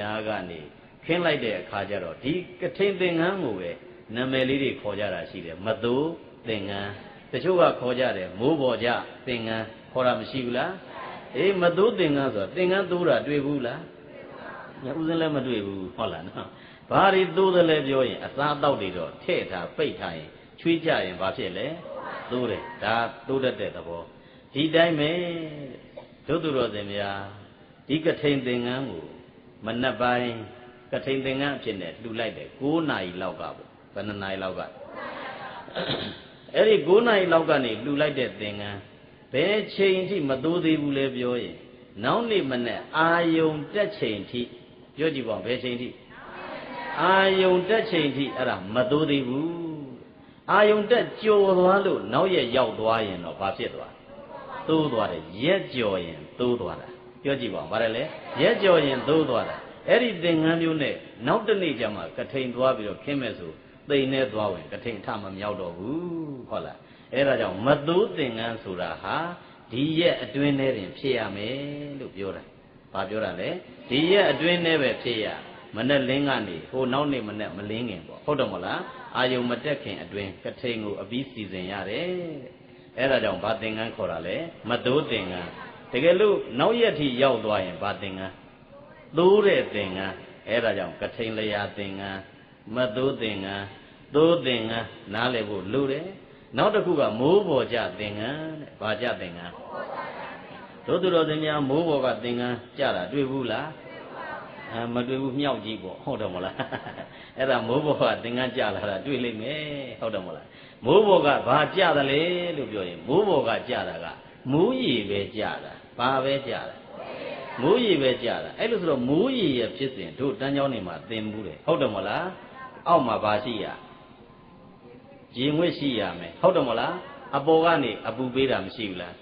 များကနေခင်းလိုက်တဲ့အခါကျတော့ဒီကထိန်သင်္ကန်းကိုပဲနာမည်လေးတွေခေါ်ကြတာရှိတယ်မသိုးသင်္ကန်းတချို့ကခေါ်ကြတယ်မိုးပေါ်ကြသင်္ကန်းခေါ်တာမရှိဘူးလားအေးမသိုးသင်္ကန်းဆိုတာသင်္ကန်းသိုးတာတွေ့ဘူးလားညဥစဉ်လည်းမတွေ့ဘူးဟုတ်လားနော်ဘာတွေသိုးတယ်လဲပြောရင်အစားအသောက်တွေတော့ထည့်ထားပိတ်ထားရင်ချွေးကြရင်ဘာဖြစ်လဲသိုးတယ်ဒါသိုးတတ်တဲ့သဘောဒီတိုင်းပဲဒုသူတော်စင်များဒီကထိန်သင်္ကန်းကို မနှက်ပိုင်းကထိန်သင်္ကန်းအဖြစ်နဲ့လှူလိုက်တယ်9နာရီလောက်ကပေါ့ဘယ်နှနာရီလောက်ကအဲ့ဒီ9နာရီလောက်ကနေလှူလိုက်တဲ့သင်္ကန်းဘယ်ချိန်ထိမသိုးသေးဘူးလဲပြောရင်နောက်နေ့မနေ့အာယုံတက်ချိန်ထိပြောကြည့်ပါဦးဘယ်ချိန်ထိအာယုံတက်ချိန်ထိအဲ့ဒါမသိုးသေးဘူးအာယုံတက်ကြော်သွားလို့နောက်ရက်ရောက်သွားရင်တော့ဘာဖြစ်သွားသိုးသွားတယ်ရက်ကြော်ရင်သိုးသွားတာ ပြောကြည့်ပါဦးဗါတယ်လေရက်ကြော်ရင်သိုးသွားတာအဲ့ဒီသင်္ကန်းမျိုးနဲ့နောက်တနေ့ကျမှကထိန်သွားပြီးတော့ခင်းမဲ့ဆိုသိမ့်နေသွားဝင်ကထိန်အထမမြောက်တော့ဘူးဟုတ်လားအဲ့ဒါကြောင့်မသိုးသင်္ကန်းဆိုတာဟာဒီရက်အတွင်းထဲတွင်ဖြစ်ရမယ်လို့ပြောတာဘာပြောတာလဲဒီရက်အတွင်းထဲပဲဖြစ်ရမနဲ့လင်းကနေဟိုနောက်နေ့မနဲ့မလင်းခင်ပေါ့ဟုတ်တယ်မဟုတ်လားအာယုံမတက်ခင်အတွင်းကထိန်ကိုအပြီးစီစဉ်ရတယ်အဲ့ဒါကြောင့်ဘာသင်္ကန်းခေါ်တာလဲမသိုးသင်္ကန်း တကယ်လို့နောက်ရက်ထိရောက်သွားရင်ဘာသင်္ကန်းသိုးတဲ့သင်္ကန်းအဲ့ဒါကြောင့်ကထိန်လျာသင်္ကန်းမသိုးသင်္ကန်းသိုးသင်္ကန်းနားလည်ဖို့လိုတယ်နောက်တစ်ခုကမိုးပေါ်ကြသင်္ကန်းတဲ့ဘာကြသင်္ကန်းတို့သူတော်စင်များမိုးပေါ်ကသင်္ကန်းကြတာတွေ့ဘူးလားအဲမတွေ့ဘူးမြောက်ကြီးပေါ့ဟုတ်တယ်မလားအဲ့ဒါမိုးပေါ်ကသင်္ကန်းကြလာတာတွေ့လိမ့်မယ်ဟုတ်တယ်မလားမိုးပေါ်ကဘာကြတယ်လဲလို့ပြောရင်မိုးပေါ်ကကြတာကမူးရည်ပဲကြတာ ဘာပဲကြတာမိုးရည်ပဲကြတာအဲ့လိုဆိုတော့မိုးရည်ရဲ့ဖြစ်စဉ်တို့တန်းကြောင်းနေမှာသင်ဘူးတယ်ဟုတ်တယ်မလားအောက်မှာဘာရှိရရေငွေ့ရှိရမယ်ဟုတ်တယ်မလားအပေါ်ကနေအပူပေးတာမရှိဘူးလား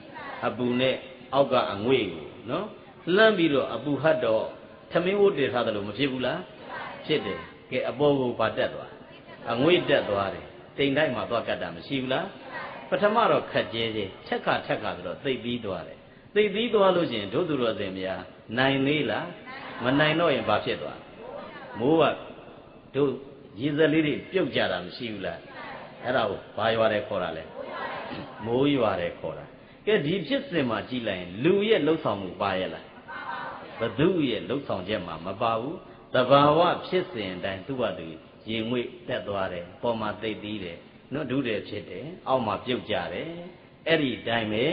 အပူနဲ့အောက်ကအငွေ့ကိုနော်လှမ်းပြီးတော့အပူဟတ်တော့သမင်းဝတ်တည်ထားတယ်လို့မဖြစ်ဘူးလားဖြစ်တယ်ကဲအပေါ်ကိုပါတက်သွားအငွေ့တက်သွားတယ်တိမ်တိုက်မှာသွားကတ်တာမရှိဘူးလားပထမတော့ခက်ကျဲကျဲထက်ခါထက်ခါဆိုတော့သိပ်ပြီးသွားတယ် သိပ်ပြီးသွားလို့ရှိရင်ဒုသူတော်စင်များနိုင်သေးလားမနိုင်တော့ရင်ဘာဖြစ်သွားမိုးကတို့ရေစက်လေးတွေပြုတ်ကြတာမရှိဘူးလားအဲ့ဒါကိုဘာရွာတယ်ခေါ်တာလဲမိုးရွာတယ်ခေါ်တာကဲဒီဖြစ်စဉ်မှာကြည့်လိုက်ရင်လူရဲ့လှုပ်ဆောင်မှုပါရဲ့လားဘသူရဲ့လှုပ်ဆောင်ချက်မှာမပါဘူးတဘာဝဖြစ်စဉ်အတိုင်းသူ့ဟာသူရင်ငွေ့တက်သွားတယ်ပေါ်မှာသိသိတယ်နော်ဒုတယ်ဖြစ်တယ်အောက်မှာပြုတ်ကြတယ်အဲ့ဒီတိုင်းပဲ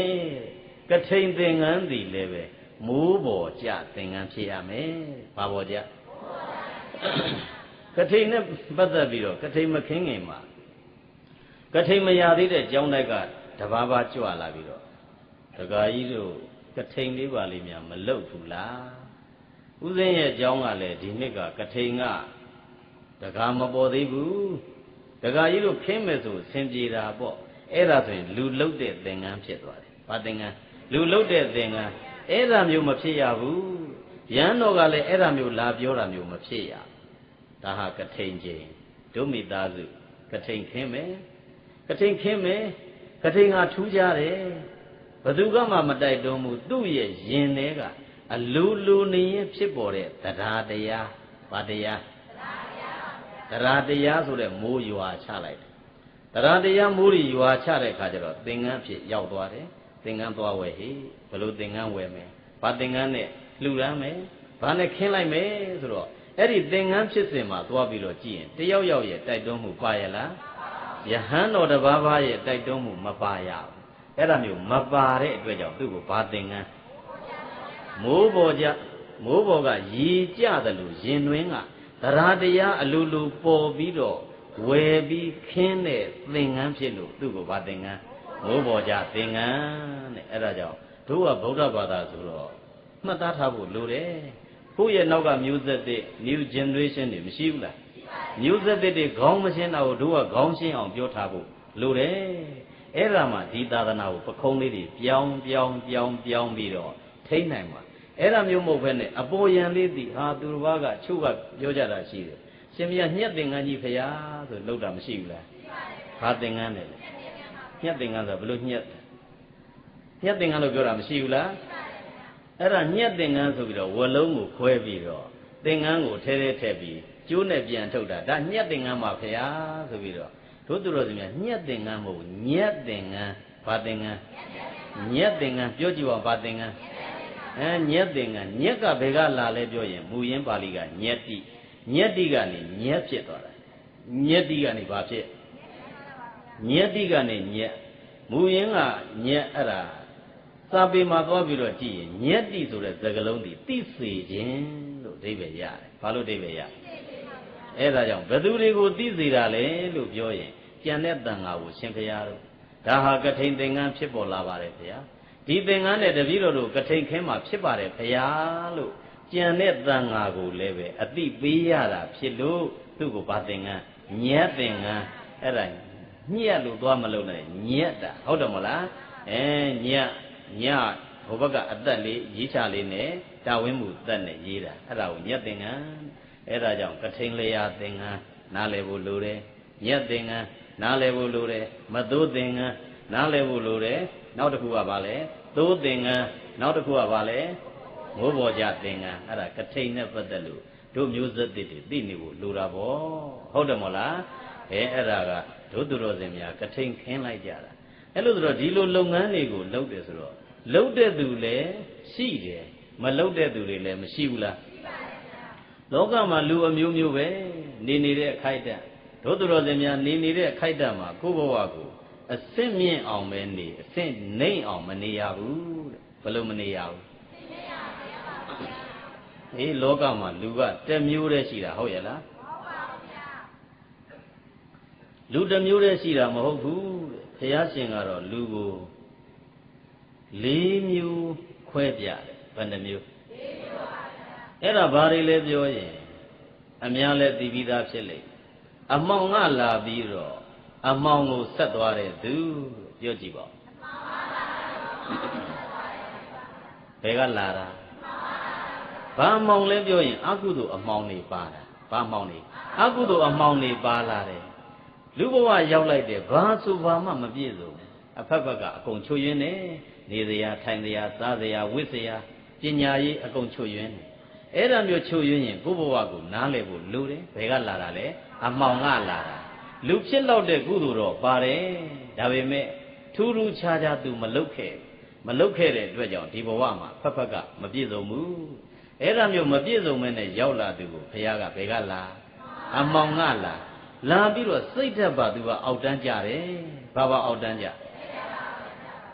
ကထိန်သင်္ကန်းစီလည်းပဲမိုးပေါ်ကြသင်္ကန်းဖြစ်ရမယ်ဘာပေါ်ကြကထိန်နဲ့ပတ်သက်ပြီးတော့ကထိန်မခင်းငင်မှာကထိန်မရသေးတဲ့ကျောင်းတိုက်ကတဘာဘာကြွလာပြီးတော့ဒကာကြီးတို့ကထိန်လေးပါလေးများမလုတ်ဘူးလားဥစဉ်ရဲ့ကျောင်းကလည်းဒီနှစ်ကကထိန်ကဒကာမပေါ်သေးဘူးဒကာကြီးတို့ခင်းမယ်ဆိုဆင်ပြေတာပေါ့အဲ့ဒါဆိုရင်လူလုတ်တဲ့သင်္ကန်းဖြစ်သွားတယ်ဘာသင်္ကန်း လူလုတ်တဲ့သင်္ကန်းအဲ့ဒါမျိုးမဖြစ်ရဘူးရန်တော်ကလည်းအဲ့ဒါမျိုးလာပြောတာမျိုးမဖြစ်ရဒါဟာကထိန်ချင်းဒုမိသားစုကထိန်ခင်းမယ်ကထိန်ခင်းမယ်ကထိန်ဟာထူးကြတယ်ဘသူကမှမတိုက်တွန်းဘူးသူ့ရဲ့ယင်ထဲကအလူလူနေရင်ဖြစ်ပေါ်တဲ့တရားတရားဘာတရားတရားတရားဆိုတဲ့မိုးရွာချလိုက်တယ်တရားတရားမိုးတွေရွာချတဲ့အခါကျတော့သင်္ကန်းဖြစ်ရောက်သွားတယ် သင်္ကန်းသွားဝယ်ဟေးဘယ်လိုသင်္ကန်းဝယ်မယ်ဘာသင်္ကန်းနဲ့လှူရမ်းမယ်ဘာနဲ့ခင်းလိုက်မယ်ဆိုတော့အဲ့ဒီသင်္ကန်းဖြစ်စဉ်မှာသွားပြီးတော့ကြည့်ရင်တယောက်ယောက်ရဲ့တိုက်တွန်းမှုပါရလားယဟန်တော်တစ်ပါးပါးရဲ့တိုက်တွန်းမှုမပါရဘူးအဲ့ဒါမျိုးမပါတဲ့အတွက်ကြောင့်သူ့ကိုဘာသင်္ကန်းမိုးပေါ်ကြမိုးပေါ်ကရေကြတယ်လို့ရင်တွင်းကတရားတရားအလိုလိုပေါ်ပြီးတော့ဝယ်ပြီးခင်းတဲ့သင်္ကန်းဖြစ်လို့သူ့ကိုဘာသင်္ကန်း မိုးပေါ်ကြသင်္ကန်းတဲ့အဲ့ဒါကြောင့်တို့ကဗုဒ္ဓဘာသာဆိုတော့မှတ်သားထားဖို့လိုတယ်ကိုယ့်ရဲ့နောက်ကမျိုးဆက်တဲ့ new generation တွေမရှိဘူးလားမျိုးဆက်တဲ့ခေါင်းမရှင်းတာကိုတို့ကခေါင်းရှင်းအောင်ပြောထားဖို့လိုတယ်အဲ့ဒါမှဒီသာသနာကိုပခုံးလေးတွေပြောင်းပြောင်းပြောင်းပြောင်းပြီးတော့ထိနိုင်မှာအဲ့ဒါမျိုးမဟုတ်ဘဲနဲ့အပေါ်ယံလေးတည်ဟာသူတစ်ပါးကချုပ်ကပြောကြတာရှိတယ်ရှင်မရညှက်သင်္ကန်းကြီးဖရာဆိုလောက်တာမရှိဘူးလားဘာသင်္ကန်းလဲ ညှက်သင်္ကန်းဆိုဘယ်လိုညှက်ညှက်သင်္ကန်းလို့ပြောတာမရှိဘူးလားအဲ့ဒါညှက်သင်္ကန်းဆိုပြီးတော့ဝလုံးကိုခွဲပြီးတော့သင်္ကန်းကိုထဲထဲထည့်ပြီးကျိုးနဲ့ပြန်ထုတ်တာဒါညက်သင်္ကန်းပါဖရာဆိုပြီးတော့တို့သူတော်စင်များညက်သင်္ကန်းမဟုတ်ဘူးညက်သင်္ကန်းဘာသင်္ကန်းညက်သင်္ကန်းပြောကြည့်ပါဘာသင်္ကန်းအဲညက်သင်္ကန်းညက်ကဘယ်ကလာလဲပြောရင်မူရင်းပါဠိကညက်တိညက်တိကနေညက်ဖြစ်သွားတာညက်တိကနေဘာဖြစ် ညက်တိကနေညက်မူရင်းကညက်အဲ့ဒါစာပေမှာသွားပြီးတော့ကြည့်ရင်ညက်တိဆိုတဲ့သကလုံးဒီသိစေခြင်းလို့အဓိပ္ပာယ်ရတယ်ဘာလို့အဓိပ္ပာယ်ရအဲ့ဒါကြောင့်ဘယ်သူတွေကိုသိစေတာလဲလို့ပြောရင်ကြံတဲ့တန်ဃာကိုရှင်ဖရာတို့ဒါဟာကထိန်သင်္ကန်းဖြစ်ပေါ်လာပါတယ်ဗျာဒီသင်္ကန်းနဲ့တပည့်တော်တို့ကထိန်ခင်းမှာဖြစ်ပါတယ်ဖရာလို့ကြံတဲ့တန်ဃာကိုလည်းပဲအတိပေးရတာဖြစ်လို့သူ့ကိုဗာသင်္ကန်းညက်သင်္ကန်းအဲ့ဒါ ညက်လို့သွားမလုံးနဲ့ညက်တာဟုတ်တယ်မလားအဲညက်ညဟိုဘက်ကအသက်လေးရေးချလေးနဲ့တာဝင်းမှုသက်နဲ့ရေးတာအဲ့ဒါကိုညက်သင်္ကန်းအဲ့ဒါကြောင့်ကထိန်လျာသင်္ကန်းနားလည်ဖို့လိုတယ်ညက်သင်္ကန်းနားလည်ဖို့လိုတယ်မသိုးသင်္ကန်းနားလည်ဖို့လိုတယ်နောက်တစ်ခုကဘာလဲသိုးသင်္ကန်းနောက်တစ်ခုကဘာလဲမိုးပေါ်ကြသင်္ကန်းအဲ့ဒါကထိန်နဲ့ပတ်သက်လို့တို့မျိုးဆက်တွေသိနေဖို့လိုတာပေါ့ဟုတ်တယ်မို့လား အဲအဲ့ဒါကတို့သူတော်စင်များကထိန်ခင်းလိုက်ကြတာအဲ့လိုဆိုတော့ဒီလိုလုပ်ငန်းတွေကိုလုပ်တယ်ဆိုတော့လုပ်တဲ့သူလည်းရှိတယ်မလုပ်တဲ့သူတွေလည်းမရှိဘူးလားလောကမှာလူအမျိုးမျိုးပဲနေနေတဲ့အခိုက်အတန့်တို့သူတော်စင်များနေနေတဲ့အခိုက်အတန့်မှာကိုယ့်ဘဝကိုအစင့်မြင့်အောင်ပဲနေအစင့်နှိမ့်အောင်မနေရဘူးတဲ့ဘယ်လိုမနေရဘူးအေးလောကမှာလူကတစ်မျိုးတည်းရှိတာဟုတ်ရဲ့လား လူတစ်မျိုးတည်းရှိတာမဟုတ်ဘူးတဲ့ဘုရားရှင်ကတော့လူကို၄မျိုးခွဲပြတယ်ဘယ်နှမျိုးအဲ့ဒါဘာတွေလဲပြောရင်အများလဲသိပြီးသားဖြစ်လိမ့်အမောင်ကလာပြီးတော့အမောင်ကိုဆက်သွားတဲ့သူပြောကြည့်ပါဘယ်ကလာတာဘာအမောင်လဲပြောရင်အကုသို့အမောင်နေပါတာဘာအမောင်နေအကုသို့အမောင်နေပါလာတယ် လူဘဝရောက်လိုက်တယ်ဘာဆိုဘာမှမပြည့်စုံအဖက်ဖက်ကအကုန်ချွတ်ယွင်းနေနေစရာထိုင်စရာစားစရာဝတ်စရာပညာရေးအကုန်ချွတ်ယွင်းနေအဲ့ဒါမျိုးချွတ်ယွင်းရင်ကိုယ့်ဘဝကိုနားလည်ဖို့လိုတယ်ဘယ်ကလာတာလဲအမောင်ကလာတာလူဖြစ်လောက်တဲ့ကုသိုလ်တော့ပါတယ်ဒါပေမဲ့ထူးထူးခြားခြားသူမလုတ်ခဲ့မလုတ်ခဲ့တဲ့အတွက်ကြောင့်ဒီဘဝမှာဖက်ဖက်ကမပြည့်စုံဘူးအဲ့ဒါမျိုးမပြည့်စုံမဲနဲ့ရောက်လာသူကိုဘုရားကဘယ်ကလာအမောင်ကလာ လာပြီးတော့စိတ်သက်ပါသူကအောက်တန်းကြတယ်ဘာဘာအောက်တန်းကြ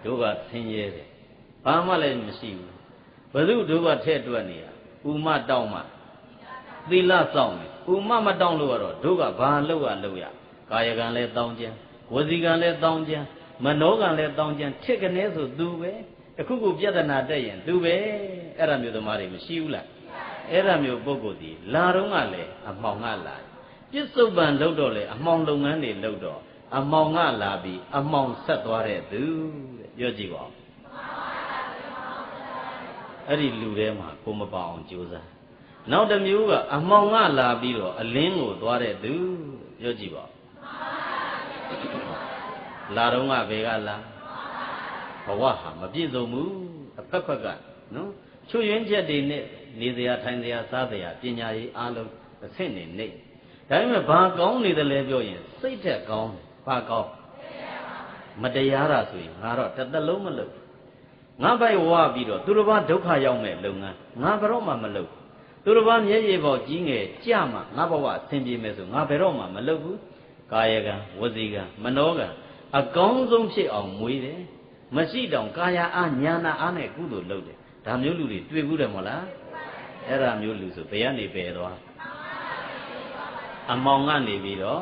တို့ကဆင်းရဲတယ်ဘာမှလည်းမရှိဘူးဘယ်သူတို့ကထဲ့တွက်နေတာဥမတောင်းမှသီလစောင့်တယ်ဥမမတောင်းလို့ကတော့တို့ကဘာလုပ်ရလုပ်ရကာယကံလည်းတောင်းခြင်းဝစီကံလည်းတောင်းခြင်းမနောကံလည်းတောင်းခြင်းထစ်ကနေဆိုသူပဲတခုခုပြဿနာတက်ရင်သူပဲအဲ့ဒါမျိုးသမားတွေမရှိဘူးလားအဲ့ဒါမျိုးပုဂ္ဂိုလ်ဒီလာတော့ကလည်းအမှောင်ကလာ ပြစ္ဆုတ်ပံလုပ်တော့လေအမှောင်လုပ်ငန်းတွေလုပ်တော့အမှောင်ကလာပြီးအမှောင်ဆက်သွားတဲ့သူတဲ့ပြောကြည့်ပါဦးအဲ့ဒီလူထဲမှာကိုမပါအောင်ကြိုးစားနောက်တစ်မျိုးကအမှောင်ကလာပြီးတော့အလင်းကိုသွားတဲ့သူပြောကြည့်ပါလာတော့ကဘယ်ကလာဘဝဟာမပြည့်စုံဘူးအဖက်ဖက်ကနော်ချွတ်ယွင်းချက်တွေနဲ့နေစရာထိုင်စရာစားစရာပညာရေးအားလုံးအဆင့်နေနေ ဒါပေမဲ့ဘာကောင်းနေတယ်လဲပြောရင်စိတ်ထက်ကောင်းဘာကောင်းမတရားတာဆိုရင်ငါတော့တစ်သက်လုံးမလုပ်ငါပိုက်ဝါပြီးတော့သူတစ်ပါးဒုက္ခရောက်မဲ့လုပ်ငန်းငါဘယ်တော့မှမလုပ်သူတစ်ပါးမျက်ရည်ပေါက်ကြီးငယ်ကြမှငါဘဝအဆင်ပြေမယ်ဆိုငါဘယ်တော့မှမလုပ်ဘူးကာယကံဝစီကံမနောကံအကောင်းဆုံးဖြစ်အောင်မွေးတယ်မရှိတောင်ကာယအားညာနာအားနဲ့ကုသိုလ်လုပ်တယ်ဒါမျိုးလူတွေတွေ့ဘူးတယ်မဟုတ်လားအဲ့ဒါမျိုးလူဆိုဘယ်ကနေပယ်သွား အမောင်ကနေပြီးတော့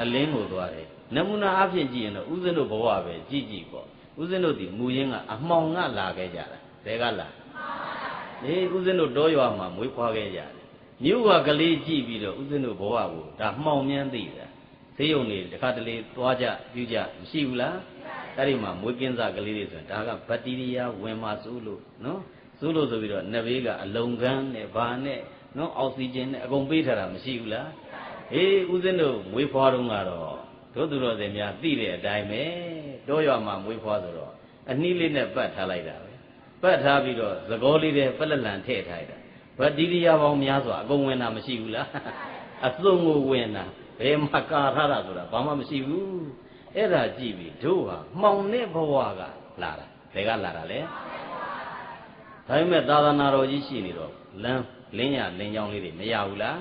အလင်းကိုသွားတယ်နမူနာအဖြစ်ကြည့်ရင်တော့ဥစဉ်တို့ဘဝပဲကြည့်ကြည့်ပေါ့ဥစဉ်တို့ဒီမူရင်းကအမောင်ကလာခဲ့ကြတာဘယ်ကလာအေးဥစဉ်တို့တောရွာမှာမွေးဖွားခဲ့ကြတယ်မြို့ကကလေးကြည့်ပြီးတော့ဥစဉ်တို့ဘဝကိုဒါမှောင်မြန်းသိတာသေယုံနေတခါတလေသွားကြပြုကြမရှိဘူးလားအဲ့ဒီမှာမွေးကင်းစားကလေးတွေဆိုရင်ဒါကဘက်တီးရီးယားဝင်မှာစိုးလို့နော်စိုးလို့ဆိုပြီးတော့နှစ်ဘေးကအလုံကန်းနဲ့ဘာနဲ့ နော်အောက်ဆီဂျင်နဲ့အကုန်ပေးထားတာမရှိဘူးလားအေးဦးဇင်းတို့မွေးဖွားတော့ကတော့တို့သူတော်စင်များသိတဲ့အတိုင်းပဲတောရွာမှာမွေးဖွားဆိုတော့အနှီးလေးနဲ့ပတ်ထားလိုက်တာပဲပတ်ထားပြီးတော့သကောလေးတွေပလက်လန်ထည့်ထားလိုက်တာဘဗတိရိယာပေါင်းများစွာအကုန်ဝင်တာမရှိဘူးလားအစုံကိုဝင်တာဘယ်မှာကာထားတာဆိုတာဘာမှမရှိဘူးအဲ့ဒါကြည့်ပြီတို့ဟာမှောင်တဲ့ဘဝကလာတာဘယ်ကလာတာလဲဒါပေမဲ့သာသနာတော်ကြီးရှိနေတော့လမ်း လင်းရလင်းကြောင်းလေးတွေမရဘူးလား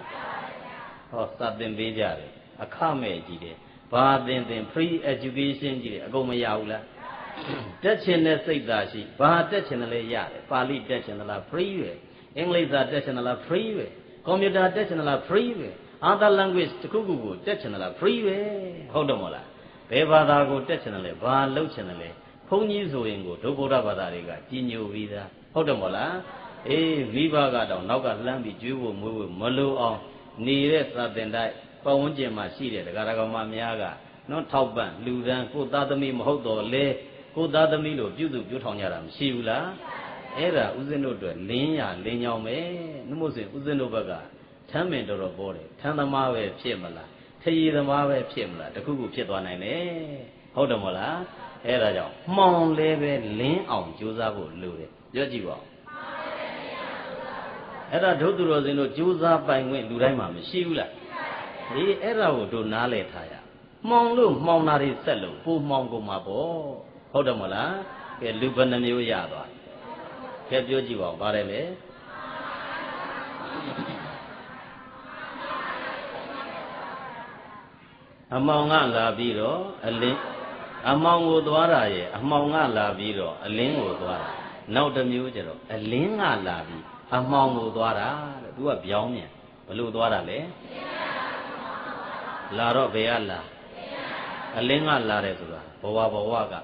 ဟောစတင်ပေးကြတယ်အခမဲ့ကြီးတယ်ဘာသင်သင် free education ကြီးတယ်အကုန်မရဘူးလားတက်ချင်တဲ့စိတ်သာရှိဘာတက်ချင်တယ်လဲရတယ်ပါဠိတက်ချင်တယ်လား free ပဲအင်္ဂလိပ်စာတက်ချင်တယ်လား free ပဲကွန်ပျူတာတက်ချင်တယ်လား free ပဲ other language တစ်ခုခုကိုတက်ချင်တယ်လား free ပဲဟုတ်တယ်မို့လားဘယ်ဘာသာကိုတက်ချင်တယ်လဲဘာလုပ်ချင်တယ်လဲဘုန်းကြီးဆိုရင်ကိုဒုဗုဒ္ဓဘာသာတွေကကြီးညိုပြီးသားဟုတ်တယ်မို့လား အေးမိဘကတော့နောက်ကလှမ်းပြီးကျွေးဖို့မွေးဖို့မလိုအောင်နေတဲ့သာသင်တိုက်ပတ်ဝန်းကျင်မှာရှိတဲ့ဒကာဒကာမများကနော်ထောက်ပံ့လူဒန်းကိုသားသမီးမဟုတ်တော့လေကိုသားသမီးလို့ပြုစုပြောထောင်ကြတာမရှိဘူးလားအဲ့ဒါဥစဉ်တို့အတွက်လင်းရလင်းကြောင်းပဲနှမို့စဉ်ဥစဉ်တို့ဘက်ကထမ်းပင်တော်တော်ပေါ်တယ်ထမ်းသမားပဲဖြစ်မလားထရီသမားပဲဖြစ်မလားတခုခုဖြစ်သွားနိုင်တယ်ဟုတ်တယ်မဟုတ်လားအဲ့ဒါကြောင့်မှောင်လဲပဲလင်းအောင်ကြိုးစားဖို့လိုတယ်ပြောကြည့်ပါဦး အဲ့ဒါဒုသူတော်စင်တို့ကြိုးစားပိုင်ခွင့်လူတိုင်းမှာမရှိဘူးလားဒီအဲ့ဒါကိုတို့နားလဲထားရမှောင်လို့မှောင်တာတွေဆက်လို့ပိုမှောင်ကုန်မှာပေါ့ဟုတ်တယ်မဟုတ်လားကဲလူဘယ်နှမျိုးရသွားကဲပြောကြည့်ပါဦးပါတယ်လေအမောင်ကလာပြီးတော့အလင်းအမောင်ကိုသွားတာရဲ့အမောင်ကလာပြီးတော့အလင်းကိုသွားတာနောက်တစ်မျိုးကျတော့အလင်းကလာပြီး အမောင်ကိုသွားတာတဲ့သူကပြောင်းမြန်ဘလို့သွားတာလဲလာတော့ဘယ်ကလာအလင်းကလာတယ်ဆိုတာဘဝဘဝက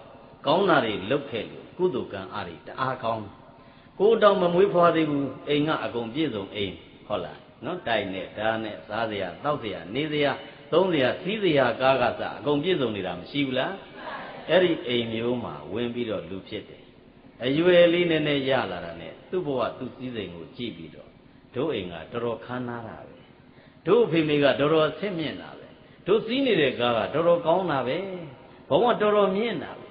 ကောင်းတာတွေလုတ်ခဲ့လို့ကုသိုလ်ကံအားတွေတအားကောင်းကိုတောင်မမွေးဖွားသေးဘူးအိမ်ကအကုန်ပြည့်စုံအိမ်ဟုတ်လားနော်တိုင်နဲ့ဓာနဲ့စားစရာတောက်စရာနေစရာသုံးစရာစီးစရာကားကစအကုန်ပြည့်စုံနေတာမရှိဘူးလားအဲ့ဒီအိမ်မျိုးမှာဝင်ပြီးတော့လူဖြစ်တယ်အရွယ်လေးနည်းနည်းရလာတာနဲ့ သူ့ဘဝသူ့စည်းစိမ်ကိုကြည့်ပြီးတော့တို့အိမ်ကတော်တော်ခမ်းနားတာပဲတို့အဖေမေကတော်တော်ဆင့်မြင့်တာပဲတို့စီးနေတဲ့ကားကတော်တော်ကောင်းတာပဲဘဝတော်တော်မြင့်တာပဲ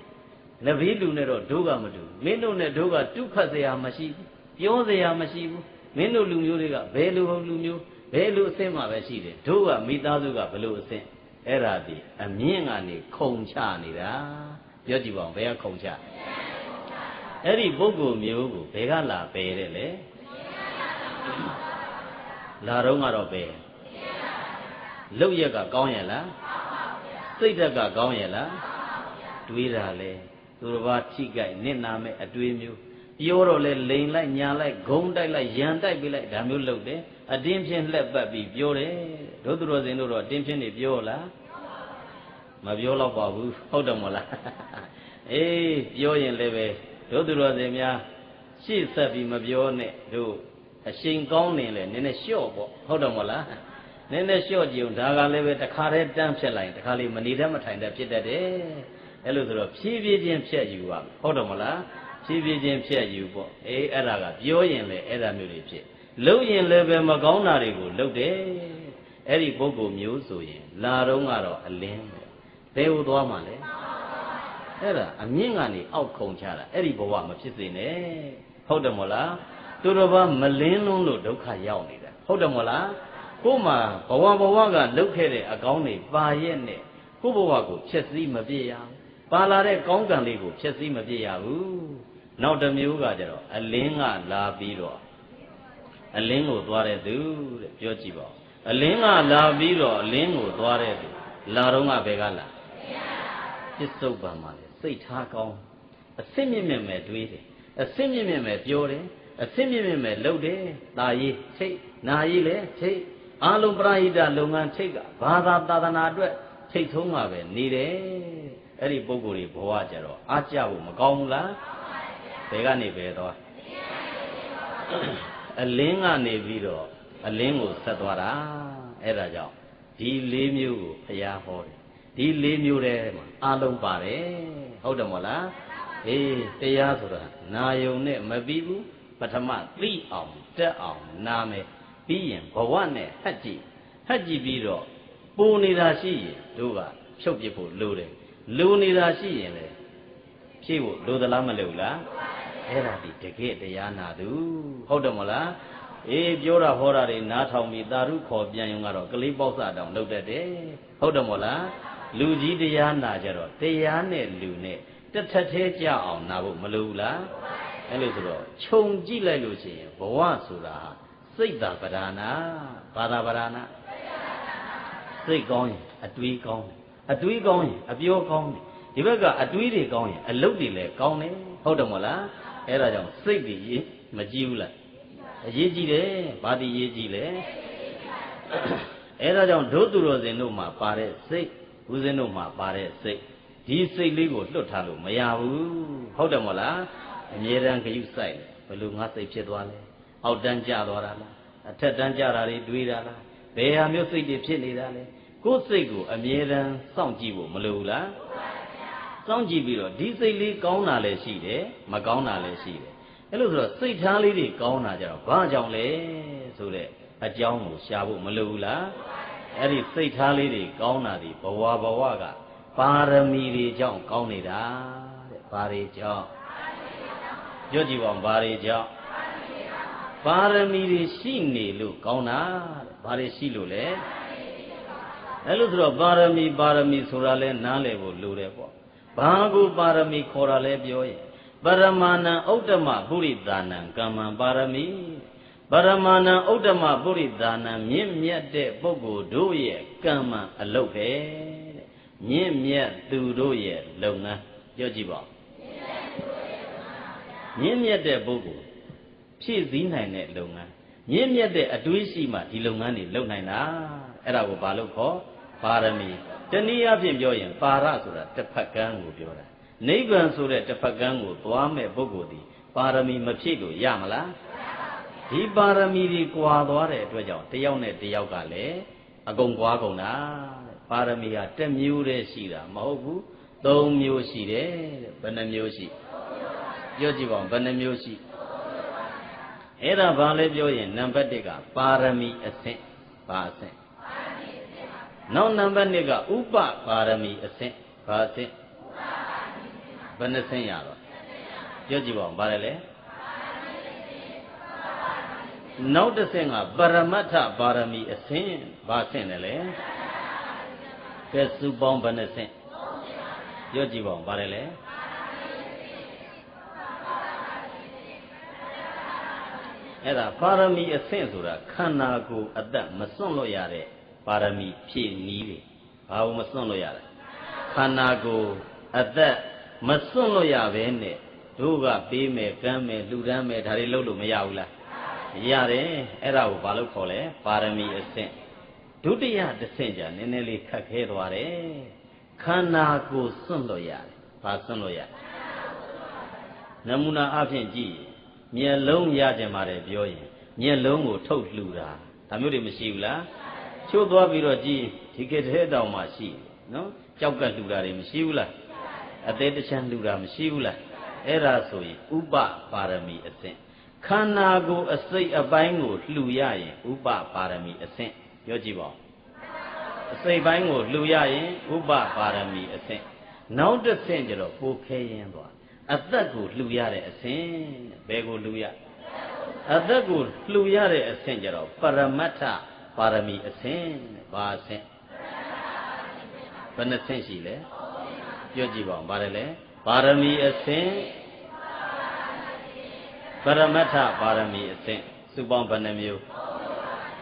လက်ဘေးလူနဲ့တော့တို့ကမတူမင်းတို့နဲ့တို့ကတုခတ်စရာမရှိဘူးပြောစရာမရှိဘူးမင်းတို့လူမျိုးတွေကဘယ်လိုဟုတ်လူမျိုးဘယ်လိုအဆင့်မှပဲရှိတယ်တို့ကမိသားစုကဘယ်လိုအဆင့်အဲ့ဒါဒီအမြင့်ကနေခုံချနေတာပြောကြည့်ပါဦးဘယ်ကခုံချ အဲ့ဒီပုဂ္ဂိုလ်မျိုးကိုဘယ်ကလာပယ်တဲ့လဲလာတော့ကတော့ပယ်လုတ်ရက်ကကောင်းရဲ့လားစိတ်ဓာတ်ကကောင်းရဲ့လားတွေးတာလေသူတစ်ပါးထိကြိုက်နစ်နာမဲ့အတွေးမျိုးပြောတော့လဲလိန်လိုက်ညာလိုက်ဂုံတိုက်လိုက်ရန်တိုက်ပြလိုက်ဒါမျိုးလုပ်တယ်အတင်းဖြင့်လှက်ပတ်ပြီးပြောတယ်ဒုသူတော်စင်တို့တော့အတင်းဖြင့်နေပြောလားမပြောတော့ပါဘူးဟုတ်တယ်မလားအေးပြောရင်လည်းပဲ ဒုသူတော်စင်များရှေ့ဆက်ပြီးမပြောနဲ့တို့အရှိန်ကောင်းနေလေနည်းနည်းလျှော့ပေါ့ဟုတ်တယ်မလားနည်းနည်းလျှော့ကြည့်အောင်ဒါကလည်းပဲတခါတည်းတန်းဖြစ်လိုက်တခါလေးမနေတတ်မထိုင်တတ်ဖြစ်တတ်တယ်အဲ့လိုဆိုတော့ဖြည်းဖြည်းချင်းဖြတ်ယူပါဟုတ်တယ်မလားဖြည်းဖြည်းချင်းဖြတ်ယူပေါ့အေးအဲ့ဒါကပြောရင်လေအဲ့ဒါမျိုးတွေဖြစ်လုံရင်လည်းပဲမကောင်းတာတွေကိုလုပ်တယ်အဲ့ဒီပုဂ္ဂိုလ်မျိုးဆိုရင် လာတော့ကတော့အလင်းပဲဘယ်ဟိုသွားမှလဲ အဲ့ဒါအမြင့်ကနေအောက်ခုံချတာအဲ့ဒီဘဝမဖြစ်စေနဲ့ဟုတ်တယ်မို့လားသူတော်ဘာမလင်းလုံးလို့ဒုက္ခရောက်နေတာဟုတ်တယ်မို့လားကို့မှာဘဝဘဝကလုတ်ခဲ့တဲ့အကောင်းတွေပါရဲ့နဲ့ကို့ဘဝကိုဖြည့်ဆည်းမပြည့်ရဘူးပါလာတဲ့ကောင်းကံလေးကိုဖြည့်ဆည်းမပြည့်ရဘူးနောက်တစ်မျိုးကကြတော့အလင်းကလာပြီးတော့အလင်းကိုသွားတဲ့သူတဲ့ပြောကြည့်ပါဦးအလင်းကလာပြီးတော့အလင်းကိုသွားတဲ့သူလာတော့ကဘယ်ကလာပစ္စုပန်မှာလေ စိတ်ထားကောင်းအစစ်မြင့်မြင့်မဲ့တွေးတယ်အစစ်မြင့်မြင့်မဲ့ပြောတယ်အစစ်မြင့်မြင့်မဲ့လုပ်တယ်တာရေးထိတ်နာရေးလည်းထိတ်အာလုံးပရိဟိတလုပ်ငန်းထိတ်ကဘာသာသာသနာအတွက်ထိတ်ဆုံးမှာပဲနေတယ်အဲ့ဒီပုံကိုယ်တွေဘဝကြတော့အားကြဖို့မကောင်းဘူးလားဘယ်ကနေပဲတော့အလင်းကနေပြီးတော့အလင်းကိုဆက်သွားတာအဲ့ဒါကြောင့်ဒီလေးမျိုးကိုဘုရားဟောတယ် ဒီလေးမျိုးထဲမှာအလုံးပါတယ်ဟုတ်တယ်မဟုတ်လားအေးတရားဆိုတာနာယုံနဲ့မပြီးဘူးပထမသိအောင်တက်အောင်နာမယ်ပြီးရင်ဘဝနဲ့ဟတ်ကြည့်ဟတ်ကြည့်ပြီးတော့ပူနေတာရှိရင်တို့ကဖြုတ်ပြဖို့လိုတယ်လူနေတာရှိရင်လေဖြည့်ဖို့လိုသလားမလိုလားအဲ့ဒါဒီတကယ်တရားနာသူဟုတ်တယ်မလားအေးပြောတာဟောတာတွေနားထောင်ပြီးသာဓုခေါ်ပြန်ယုံကတော့ကလေးပေါက်စတောင်လုပ်တတ်တယ်ဟုတ်တယ်မို့လား လူကြီးတရားနာကြတော့တရားနဲ့လူနဲ့တစ်ထက်သေးကြအောင်နာဖို့မလိုဘူးလားအဲ့လိုဆိုတော့ခြုံကြည့်လိုက်လို့ရှိရင်ဘဝဆိုတာစိတ်တာပဓာနာဘာသာပဓာနာစိတ်ကောင်းရင်အတွေးကောင်းတယ်အတွေးကောင်းရင်အပြောကောင်းတယ်ဒီဘက်ကအတွေးတွေကောင်းရင်အလုပ်တွေလည်းကောင်းတယ်ဟုတ်တယ်မို့လားအဲ့ဒါကြောင့်စိတ်တွေမကြည့်ဘူးလားအရေးကြီးတယ်ဘာတိရေးကြည့်လဲအဲ့ဒါကြောင့်ဒုသူတော်စင်တို့မှာပါတဲ့စိတ် ဦးဇင်းတို့မှာပါတဲ့စိတ်ဒီစိတ်လေးကိုလွတ်ထားလို့မရဘူးဟုတ်တယ်မို့လားအမြဲတမ်းခရုစိုက်ဘယ်လိုငါစိတ်ဖြစ်သွားလဲအောက်တန်းကျသွားတာလားအထက်တန်းကျတာတွေတွေးတာလားဘယ်ဟာမျိုးစိတ်တွေဖြစ်နေတာလဲကိုယ်စိတ်ကိုအမြဲတမ်းစောင့်ကြည့်ဖို့မလိုဘူးလားစောင့်ကြည့်ပြီးတော့ဒီစိတ်လေးကောင်းတာလည်းရှိတယ်မကောင်းတာလည်းရှိတယ်အဲ့လိုဆိုတော့စိတ်ထားလေးတွေကောင်းတာကြတော့ဘာကြောင့်လဲဆိုတဲ့အကြောင်းကိုရှာဖို့မလိုဘူးလား အဲ့ဒီစိတ်ထားလေးတွေကောင်းတာဒီဘဝဘဝကပါရမီတွေကြောင့်ကောင်းနေတာတဲ့ဘာတွေကြောင့်ပြောကြည့်ပါဦးဘာတွေကြောင့်ပါရမီတွေရှိနေလို့ကောင်းတာတဲ့ဘာတွေရှိလို့လဲအဲ့လိုဆိုတော့ပါရမီပါရမီဆိုတာလဲနားလည်ဖို့လိုတယ်ပေါ့ဘာကိုပါရမီခေါ်တာလဲပြောရင်ပရမဏံဥဒ္ဓမပုရိသနံကမ္မံပါရမီ ပရမဏံဥဒ္ဓမပုရိသနံမြင့်မြတ်တဲ့ပုဂ္ဂိုလ်တို့ရဲ့ကမ္မအလုပ်ပဲတဲ့မြင့်မြတ်သူတို့ရဲ့လုပ်ငန်းပြောကြည့်ပါမြင့်မြတ်တဲ့ပုဂ္ဂိုလ်ဖြည့်စည်းနိုင်တဲ့လုပ်ငန်းမြင့်မြတ်တဲ့အတွေးရှိမှဒီလုပ်ငန်းတွေလုပ်နိုင်တာအဲ့ဒါကိုဘာလို့ခေါ်ပါရမီတနည်းအားဖြင့်ပြောရင်ပါရဆိုတာတစ်ဖက်ကန်းကိုပြောတာနိဗ္ဗာန်ဆိုတဲ့တစ်ဖက်ကန်းကိုသွားမဲ့ပုဂ္ဂိုလ်ဒီပါရမီမဖြည့်လို့ရမလား ဒီပါရမီတွေကွာသွားတဲ့အတွက်ကြောင့်တယောက်နဲ့တယောက်ကလည်းအကုန်ကွာကုန်တာတဲ့ပါရမီဟာတစ်မျိုးတည်းရှိတာမဟုတ်ဘူးသုံးမျိုးရှိတယ်တဲ့ဘယ်နှမျိုးရှိပြောကြည့်ပါဦးဘယ်နှမျိုးရှိအဲ့ဒါဘာလဲပြောရင်နံပါတ်1ကပါရမီအဆင့်ဘာအဆင့်နောက်နံပါတ်2ကဥပပါရမီအဆင့်ဘာအဆင့်ဘယ်နှဆင့်ရတော့ပြောကြည့်ပါဦးဘာလဲလဲ နောက်တစ်ဆင့်ကပရမတ္ထပါရမီအဆင့်ဘာဆင့်လဲလဲကဲစုပေါင်းဘယ်နှဆင့်ပြောကြည့်ပါဦးဘာလဲလဲအဲ့ဒါပါရမီအဆင့်ဆိုတာခန္ဓာကိုယ်အသက်မစွန့်လို့ရတဲ့ပါရမီဖြည့်နည်းတွေဘာလို့မစွန့်လို့ရလဲခန္ဓာကိုယ်အသက်မစွန့်လို့ရပဲနဲ့တို့ကပေးမယ်ကမ်းမယ်လှူဒန်းမယ်ဒါတွေလုပ်လို့မရဘူးလား ရတယ်အဲ့ဒါကိုဘာလို့ခေါ်လဲပါရမီအဆင့်ဒုတိယတစ်ဆင့်じゃနည်းနည်းလေးခက်ခဲသွားတယ်ခန္ဓာကိုယ်စွန့်လို့ရတယ်ဘာစွန့်လို့ရနမူနာအဖြစ်ကြည့်မျက်လုံးရကြမှာတယ်ပြောရင်မျက်လုံးကိုထုတ်လှူတာဒါမျိုးတွေမရှိဘူးလားချိုးသွားပြီးတော့ကြည့်ဒီကထဲတောင်မှရှိနော်ကြောက်ကလှူတာတွေမရှိဘူးလားအသေးတချမ်းလှူတာမရှိဘူးလားအဲ့ဒါဆိုရင်ဥပပါရမီအဆင့် ခန္ဓာကိုယ်အစိတ်အပိုင်းကိုလှူရရင်ဥပပါရမီအဆင့်ပြောကြည့်ပါဦးအစိတ်ပိုင်းကိုလှူရရင်ဥပပါရမီအဆင့်နောက်တစ်ဆင့်ကျတော့ပိုခဲရင်သွားအသက်ကိုလှူရတဲ့အဆင့်ဘယ်ကိုလှူရအသက်ကိုလှူရတဲ့အဆင့်ကျတော့ပရမတ္ထပါရမီအဆင့်ဘာအဆင့်ဘယ်နှဆင့်ရှိလဲပြောကြည့်ပါဦးဘာလဲလဲပါရမီအဆင့် ပရမတ္ထပါရမီအဆင့်စုပေါင်းဘယ်နှမျိုး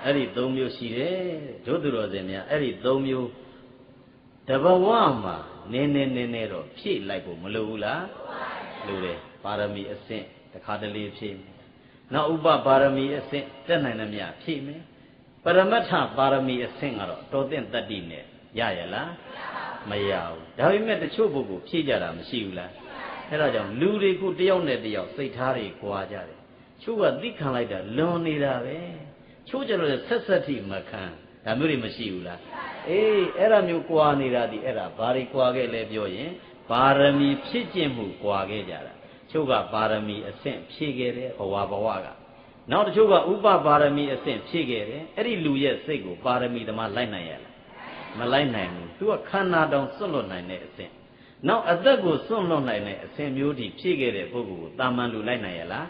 အဲ့ဒီ၃မျိုးရှိတယ်ဒုသူတော်စင်များအဲ့ဒီ၃မျိုးတဘဝမှာနည်းနည်းနည်းနည်းတော့ဖြည့်လိုက်ဖို့မလိုဘူးလားလိုတယ်ပါရမီအဆင့်တစ်ခါတလေဖြည့်မယ်နောက်ဥပပါရမီအဆင့်တက်နိုင်သမျှဖြည့်မယ်ပရမတ္ထပါရမီအဆင့်ကတော့တော်တဲ့တတ္တိနဲ့ရရလားမရဘူးဒါပေမဲ့တချို့ပုဂ္ဂိုလ်ဖြည့်ကြတာမရှိဘူးလား အဲဒါကြောင့်လူတွေကိုတယောက်နဲ့တယောက်စိတ်ထားတွေကြွာကြတယ်ချို့ကသိခံလိုက်တာလွန်နေတာပဲချို့ကျတော့ဆက်ဆက်ထိမခံဒါမျိုးတွေမရှိဘူးလားအေးအဲ့ဒါမျိုးကြွာနေတာဒီအဲ့ဒါဘာတွေကြွာခဲ့လဲပြောရင်ပါရမီဖြစ်ကျင့်မှုကြွာခဲ့ကြတာချို့ကပါရမီအဆင့်ဖြည့်ခဲ့တယ်ဘဝဘဝကနောက်တချို့ကဥပပါရမီအဆင့်ဖြည့်ခဲ့တယ်အဲ့ဒီလူရဲ့စိတ်ကိုပါရမီသမားလိုက်နိုင်ရလားမလိုက်နိုင်ဘူးသူကခန္ဓာတောင်စွန့်လွတ်နိုင်တဲ့အဆင့် နောက်အသက်ကိုစွန့်လွတ်နိုင်တဲ့အဆင့်မျိုးတည်ဖြည့်ခဲ့တဲ့ပုဂ္ဂိုလ်ကိုတာမန်လူလိုက်နိုင်ရလား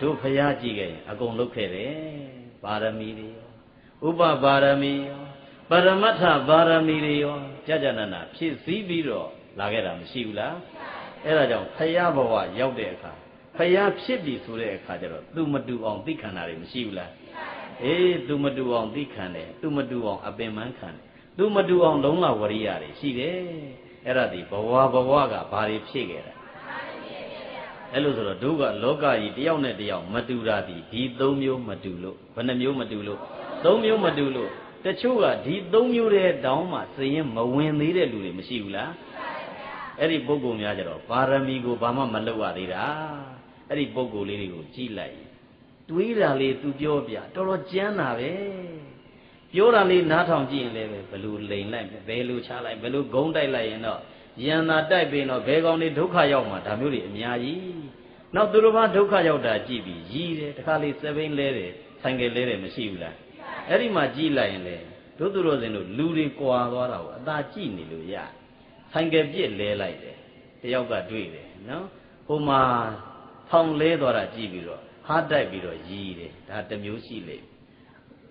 တို့ဖျားကြည့်ခဲ့ရင်အကုန်လုတ်ခဲ့တယ်ပါရမီတွေရောဥပပါရမီရောပရမတ္ထပါရမီတွေရောကြာကြာနာနာဖြစ်စည်းပြီးတော့လာခဲ့တာမရှိဘူးလားအဲ့ဒါကြောင့်ဖျားဘဝရောက်တဲ့အခါဖျားဖြစ်ပြီဆိုတဲ့အခါကျတော့သူမတူအောင်သိခံတာတွေမရှိဘူးလားအေးသူမတူအောင်သိခံတယ်သူမတူအောင်အပင်ပန်းခံတယ်သူမတူအောင်လုံးလဝရိယတွေရှိတယ် အဲ့ဒါဒီဘဝဘဝကဘာတွေဖြစ်ခဲ့တာအဲ့လိုဆိုတော့တို့ကလောကကြီးတယောက်နဲ့တယောက်မတူတာဒီဒီသုံးမျိုးမတူလို့ဘယ်နှမျိုးမတူလို့သုံးမျိုးမတူလို့တချို့ကဒီသုံးမျိုးတဲ့တောင်းမှစရင်မဝင်သေးတဲ့လူတွေမရှိဘူးလားအဲ့ဒီပုဂ္ဂိုလ်များကြတော့ပါရမီကိုဘာမှမလုပ်ရသေးတာအဲ့ဒီပုဂ္ဂိုလ်လေးတွေကိုကြည်လိုက်တွေးတာလေးသူပြောပြတော်တော်ကြမ်းတာပဲ ပြောတာလေးနားထောင်ကြည့်ရင်လည်းပဲဘလို့လိန်လိုက်ဘယ်လိုချလိုက်ဘယ်လိုဂုံးတိုက်လိုက်ရင်တော့ယန္တာတိုက်ပင်တော့ဘယ်ကောင်တွေဒုက္ခရောက်မှာဒါမျိုးတွေအများကြီးနောက်သူတို့ဘာဒုက္ခရောက်တာကြည့်ပြီးရည်တယ်တခါလေးစပိန်လဲတယ်ဆိုင်ကယ်လဲတယ်မရှိဘူးလားအဲ့ဒီမှာကြည့်လိုက်ရင်လေတို့သူတို့စင်တို့လူတွေကွာသွားတာကိုအသာကြည့်နေလို့ရဆိုင်ကယ်ပြစ်လဲလိုက်တယ်တယောက်ကတွေ့တယ်နော်ဟိုမှာထောင်လဲသွားတာကြည့်ပြီးတော့ဟားတိုက်ပြီးတော့ရည်တယ်ဒါတစ်မျိုးရှိလေ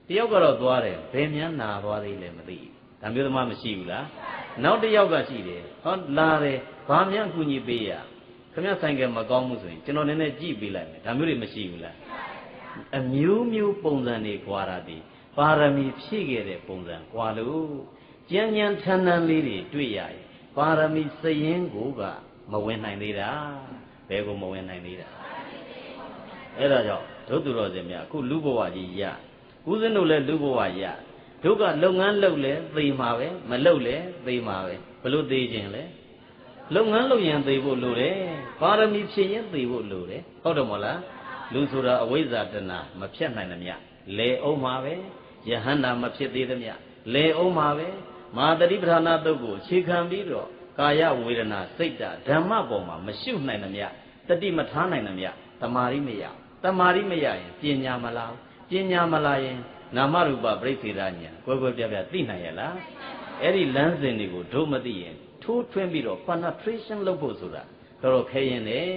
တယောက်ကတော့သွားတယ်ဘယ်များနာသွားသေးလဲမသိဘူးဒါမျိုးသမားမရှိဘူးလားနောက်တစ်ယောက်ကရှိတယ်ဟောလာတယ်ဘာများအကူညီပေးရခင်ဗျဆိုင်ကယ်မကောင်းဘူးဆိုရင်ကျွန်တော်နည်းနည်းကြည့်ပေးလိုက်မယ်ဒါမျိုးတွေမရှိဘူးလားအမျိုးမျိုးပုံစံတွေကွာတာဒီပါရမီဖြည့်ခဲ့တဲ့ပုံစံကွာလို့ကြမ်းကြမ်းထန်ထန်လေးတွေတွေ့ရရင်ပါရမီစရင်ကိုကမဝင်နိုင်သေးတာဘယ်ကိုမဝင်နိုင်သေးတာအဲ့ဒါကြောင့်ဒုသူတော်စင်များအခုလူဘဝကြီးရ ဦးဇင်းတို့လည်းလူဘဝရတို့ကလုပ်ငန်းလုပ်လဲသိမှာပဲမလုပ်လဲသိမှာပဲဘလို့သိခြင်းလဲလုပ်ငန်းလုပ်ရင်သိဖို့လိုတယ်ပါရမီဖြည့်ရင်သိဖို့လိုတယ်ဟုတ်တယ်မဟုတ်လားလူဆိုတာအဝိဇ္ဇာတဏမဖြတ်နိုင်သမျှလေအောင်မှာပဲယဟန္တာမဖြစ်သေးသမျှလေအောင်မှာပဲမာတတိပဌာနာတုတ်ကိုခြေခံပြီးတော့ကာယဝေဒနာစိတ်ဓာဓမ္မပေါ်မှာမရှုနိုင်သမျှတတိမထားနိုင်သမျှတမာရီမရတမာရီမရရင်ပညာမလာ ပညာမလာရင် နာမရူပပြိစေရညာကွယ်ကွယ်ပြားပြားသိနိုင်ရလားအဲ့ဒီလမ်းစဉ်တွေကိုတို့မသိရင်ထိုးထွင်းပြီးတော့ penetration လုပ်ဖို့ဆိုတာတော်တော်ခဲရင်တယ်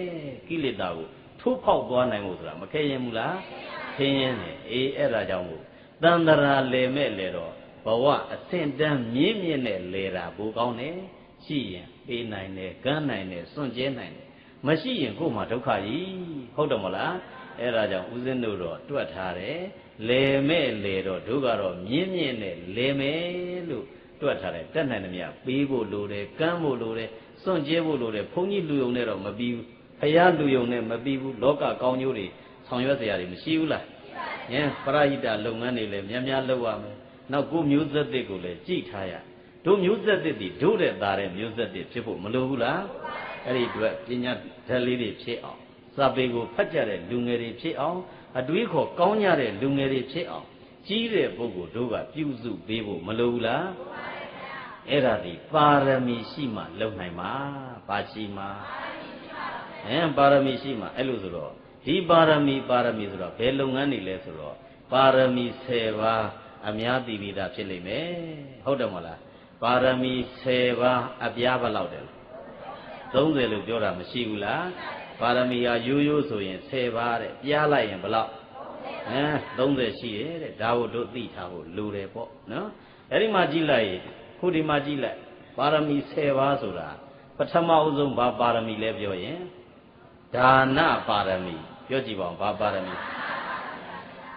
ကိလေသာကိုထိုးဖောက်သွားနိုင်ဖို့ဆိုတာမခဲရင်ဘူးလားခဲရင်တယ်အေးအဲ့ဒါကြောင့်မို့တန်တရာလေမဲ့လေတော့ဘဝအဆင့်တန်းမြင့်မြင့်နဲ့လေတာဘူကောင်းတယ်ရှိရင်ပေးနိုင်တယ်ကမ်းနိုင်တယ်စွန့်ကျဲနိုင်တယ်မရှိရင်ကို့မှာဒုက္ခကြီးဟုတ်တယ်မလား အဲ့ဒါကြောင့်ဦးဇင်းတို့တော့တွတ်ထားတယ်လေမဲ့လေတော့တို့ကတော့မြင်းမြင့်နဲ့လေမဲ့လို့တွတ်ထားတယ်တက်နိုင်သမျှပေးဖို့လိုတယ်ကမ်းဖို့လိုတယ်စွန့်ကြဲဖို့လိုတယ်ဘုန်းကြီးလူယုံနဲ့တော့မပြီးဘူးဘုရားလူယုံနဲ့မပြီးဘူးလောကကောင်းကျိုးတွေဆောင်ရွက်စရာတွေမရှိဘူးလားဟင်ပရဟိတလုပ်ငန်းတွေလည်းများများလုပ်ရမယ်နောက်ကိုမျိုးသက်သစ်ကိုလည်းကြိထားရတို့မျိုးသက်သစ်တွေတို့တဲ့သားတဲ့မျိုးသက်သစ်ဖြစ်ဖို့မလိုဘူးလားအဲ့ဒီအတွက်ပညာဓာတ်လေးတွေဖြစ်အောင် စာပေကိုဖတ်ကြတဲ့လူငယ်တွေဖြစ်အောင်အတွေးခေါ်ကောင်းကြတဲ့လူငယ်တွေဖြစ်အောင်ကြီးတဲ့ပုဂ္ဂိုလ်တို့ကပြုစုပေးဖို့မလိုဘူးလားအဲ့ဒါဒီပါရမီရှိမှလုံနိုင်မှာပါရှိမှာအဲပါရမီရှိမှအဲ့လိုဆိုတော့ဒီပါရမီပါရမီဆိုတော့ဘယ်လုပ်ငန်းတွေလဲဆိုတော့ပါရမီ10ပါးအများသိပြီးသားဖြစ်လိမ့်မယ်ဟုတ်တယ်မဟုတ်လားပါရမီ10ပါးအပြားဘယ်လောက်တယ်30လို့ပြောတာမရှိဘူးလား ပါရမီဟာရိုးရိုးဆိုရင်10ပါးတဲ့ပြားလိုက်ရင်ဘယ်လောက်အဲ30ရှိရဲ့တဲ့ဒါကိုတို့သိထားဖို့လိုတယ်ပေါ့နော်အဲ့ဒီမှာကြည့်လိုက်ခုဒီမှာကြည့်လိုက်ပါရမီ10ပါးဆိုတာပထမအဆုံးဘာပါရမီလဲပြောရင်ဒါနပါရမီပြောကြည့်ပါဦးဘာပါရမီ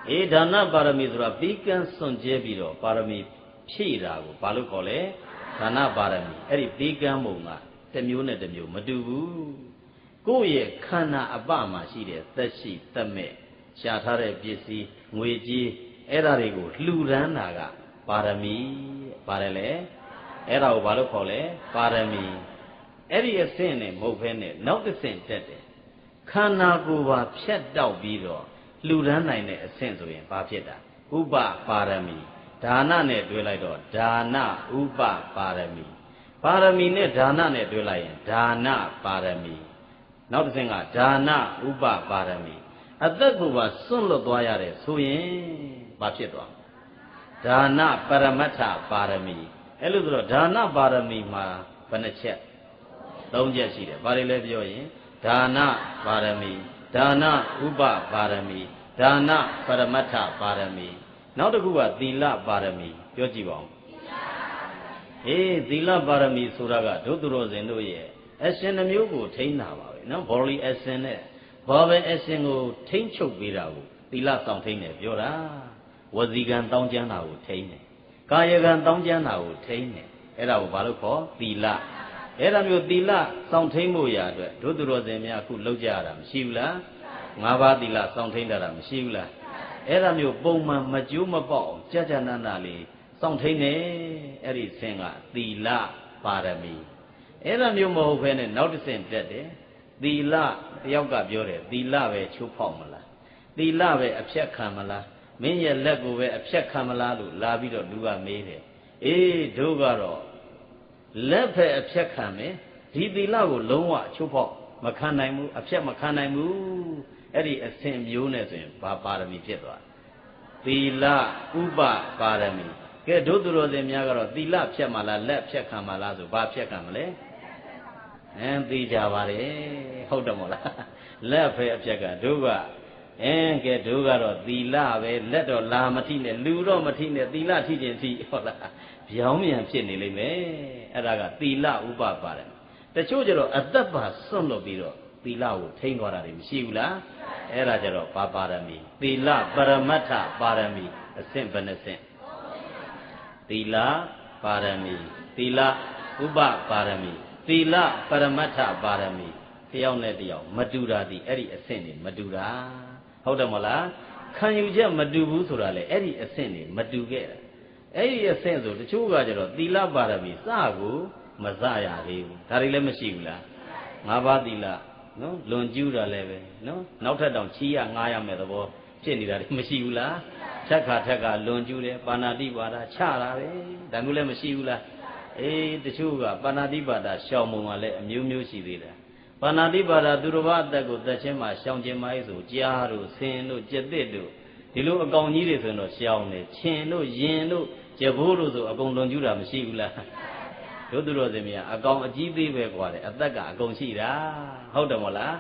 အေးဒါနပါရမီဆိုတာပြီးကန်းစွန့်ကျဲပြီးတော့ပါရမီဖြည့်တာကိုဘာလို့ခေါ်လဲဒါနပါရမီအဲ့ဒီပြီးကန်းပုံကတစ်မျိုးနဲ့တစ်မျိုးမတူဘူး ကိုယ့်ရဲ့ခန္ဓာအပမှာရှိတဲ့သက်ရှိသက်မဲ့ရှားထားတဲ့ပစ္စည်းငွေကြေးအဲ့ဒါတွေကိုလှူဒန်းတာကပါရမီပါတယ်လေအဲ့ဒါကိုဘာလို့ခေါ်လဲပါရမီအဲ့ဒီအဆင့်နဲ့မဟုတ်ဘဲနဲ့နောက်တစ်ဆင့်တက်တယ်ခန္ဓာကိုယ်ပါဖြတ်တောက်ပြီးတော့လှူဒန်းနိုင်တဲ့အဆင့်ဆိုရင်ဘာဖြစ်တာဥပပါရမီဒါနနဲ့တွဲလိုက်တော့ဒါနဥပပါရမီပါရမီနဲ့ဒါနနဲ့တွဲလိုက်ရင်ဒါနပါရမီ နောက်တစ်ဆင့်ကဒါနဥပပါရမီအသက်ကိုပါစွန့်လွတ်သွားရတယ်ဆိုရင်ဘာဖြစ်သွားဒါနပရမတ္ထပါရမီအဲ့လိုဆိုတော့ဒါနပါရမီမှာဘယ်နှချက်၃ချက်ရှိတယ်ဘာတွေလဲပြောရင်ဒါနပါရမီဒါနဥပပါရမီဒါနပရမတ္ထပါရမီနောက်တစ်ခုကသီလပါရမီပြောကြည့်ပါဦးအေးသီလပါရမီဆိုတာကဒုသူတော်စင်တို့ရဲ့ အရှင်နှမျိုးကိုထိန်းတာပါပဲနော် body action နဲ့ဘာပဲ action ကိုထိန်းချုပ်ပေးတာကိုသီလဆောင်ထိန်းတယ်ပြောတာဝစီကံတောင်းကျမ်းတာကိုထိန်းတယ်ကာယကံတောင်းကျမ်းတာကိုထိန်းတယ်အဲ့ဒါကိုဘာလို့ခေါ်သီလအဲ့ဒါမျိုးသီလစောင့်ထိန်ဖို့ရာအတွက်ဒုသူတော်စင်များအခုလောက်ကြရတာမရှိဘူးလားငါးပါးသီလစောင့်ထိန်တာမရှိဘူးလားအဲ့ဒါမျိုးပုံမှန်မကြိုးမပေါက်အောင်ကြာကြာနာနာလေးစောင့်ထိန်နေအဲ့ဒီဆင်ကသီလပါရမီ အဲ့ဒါမျိုးမဟုတ်ဘဲနဲ့နောက်တစ်ဆင့်တက်တယ်သီလတယောက်ကပြောတယ်သီလပဲချိုးဖောက်မလားသီလပဲအဖြတ်ခံမလားမင်းရဲ့လက်ကိုပဲအဖြတ်ခံမလားလို့လာပြီးတော့လူကမေးတယ်အေးတို့ကတော့လက်ဖက်အဖြတ်ခံမယ်ဒီသီလကိုလုံးဝချိုးဖောက်မခံနိုင်ဘူးအဖြတ်မခံနိုင်ဘူးအဲ့ဒီအစဉ်မျိုးနဲ့ဆိုရင်ဘာပါရမီဖြစ်သွားသီလဥပပါရမီကဲတို့သူတော်စင်များကတော့သီလဖြတ်မှလားလက်ဖြတ်ခံမှလားဆိုဘာဖြတ်ခံမလဲ အင်းသိကြပါတယ်ဟုတ်တယ်မို့လားလက်ဖဲအဖြတ်ကတို့ကအင်းကဲတို့ကတော့သီလပဲလက်တော့လာမထိနဲ့လူတော့မထိနဲ့သီလထိခြင်းထိဟုတ်လားဗျောင်းမြန်ဖြစ်နေလိမ့်မယ်အဲ့ဒါကသီလဥပပါတယ်တချို့ကျတော့အသက်ပါစွန့်လွတ်ပြီးတော့သီလကိုထိန်းသွားတာတွေမရှိဘူးလားအဲ့ဒါကြတော့ပါပါရမီသီလပရမတ္ထပါရမီအဆင့်ဘယ်နှဆင့်သီလပါရမီသီလဥပပါရမီ သီလပရမတ္ထပါရမီတယောက်နဲ့တယောက်မတူတာဒီအဲ့ဒီအဆင့်တွေမတူတာဟုတ်တယ်မဟုတ်လားခံယူချက်မတူဘူးဆိုတာလေအဲ့ဒီအဆင့်တွေမတူခဲ့တာအဲ့ဒီအဆင့်ဆိုတချို့ကကြတော့သီလပါရမီစကိုမစရသေးဘူးဒါတွေလည်းမရှိဘူးလားငါးပါးသီလနော်လွန်ကျူးတာလည်းပဲနော်နောက်ထပ်တောင်ချီးရငားရမယ်သဘောဖြစ်နေတာတွေမရှိဘူးလားချက်ခါထက်ကလွန်ကျူးတယ်ပါဏာတိပါဒချတာပဲဒါမျိုးလည်းမရှိဘူးလား အေးတချို့ကပါဏာတိပါဒရှောင်မုံကလည်းအမျိုးမျိုးရှိသေးတယ်ပါဏာတိပါဒသူတော်ဘာအသက်ကိုသက်ချင်းမှာရှောင်ခြင်းမိုင်းဆိုကြားတို့ဆင်းတို့ကြက်တစ်တို့ဒီလိုအကောင်ကြီးတွေဆိုရင်တော့ရှောင်တယ်ခြင်တို့ယင်တို့ကြဘိုးတို့ဆိုအကုန်လွန်ကျူးတာမရှိဘူးလားတို့သူတော်စင်မြအကောင်အကြီးသေးပဲกว่าတယ်အသက်ကအကုန်ရှိတာဟုတ်တယ်မို့လား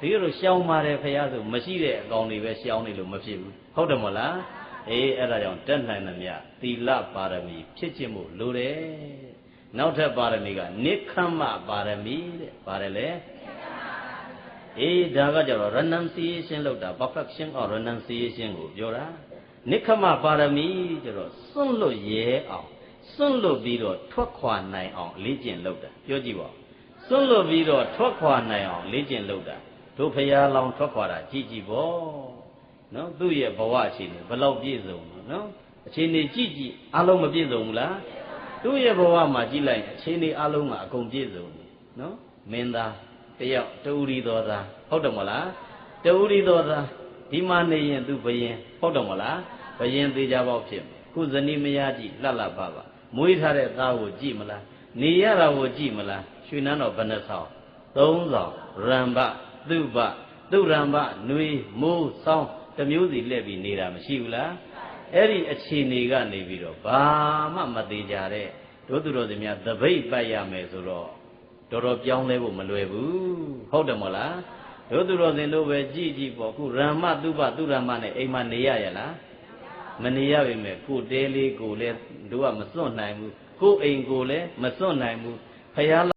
ဒီလိုရှောင်ပါတယ်ဖះဆိုမရှိတဲ့အကောင်တွေပဲရှောင်နေလို့မဖြစ်ဘူးဟုတ်တယ်မို့လားအေးအဲ့ဒါကြောင့်တက်နိုင်သမျှသီလပါရမီဖြစ်ခြင်းမို့လိုတယ် နောက်ထပ်ပါရမီကနိခမ္မပါရမီတဲ့ပါတယ်လေအေးဒါကကြတော့ renunciation လောက်တာ perfection of renunciation ကိုပြောတာနိခမပါရမီကျတော့စွန့်လွတ်ရဲအောင်စွန့်လွတ်ပြီးတော့ထွက်ခွာနိုင်အောင်အလေးကျင့်လုပ်တာပြောကြည့်ပါစွန့်လွတ်ပြီးတော့ထွက်ခွာနိုင်အောင်လေ့ကျင့်လုပ်တာတို့ဖရာလောင်ထွက်ခွာတာကြည့်ကြည့်ပေါ့နော်သူ့ရဲ့ဘဝအခြေအနေဘယ်လောက်ပြည့်စုံလို့နော်အခြေအနေကြည့်ကြည့်အလုံးမပြည့်စုံဘူးလား သူ့ရဲ့ဘဝမှာကြည့်လိုက်အခြေအနေအလုံးကအကုန်ပြည့်စုံတယ်နော်မင်းသားတယောက်တူရီတော်သားဟုတ်တယ်မလားတူရီတော်သားဒီမှာနေရင်သူဘယင်ဟုတ်တယ်မလားဘယင်သေးကြပေါက်ဖြစ်ခုဇနီးမယားကြည့်လှလှပပမွေးထားတဲ့သားကိုကြည့်မလားနေရတာကိုကြည့်မလားရွှေနန်းတော်ဘယ်နှဆောင်သုံးဆောင်ရံပသူပသူရံပနွေမိုးဆောင်းတစ်မျိုးစီလှည့်ပြီးနေတာမရှိဘူးလား အဲ့ဒီအခြေအနေကနေပြီးတော့ဘာမှမသေးကြတဲ့တို့သူတော်စင်များသပိတ်ပတ်ရမယ်ဆိုတော့တော်တော်ပြောင်းလဲဖို့မလွယ်ဘူးဟုတ်တယ်မဟုတ်လားတို့သူတော်စင်တို့ပဲကြည်ကြည်ပေါ့ခုရမ္မသူပသူရမ္မနဲ့အိမ်မနေရရလားမနေရပါမယ်ကိုတဲလေးကိုလည်းတို့ကမစွန့်နိုင်ဘူးကိုအိမ်ကိုလည်းမစွန့်နိုင်ဘူးဖယား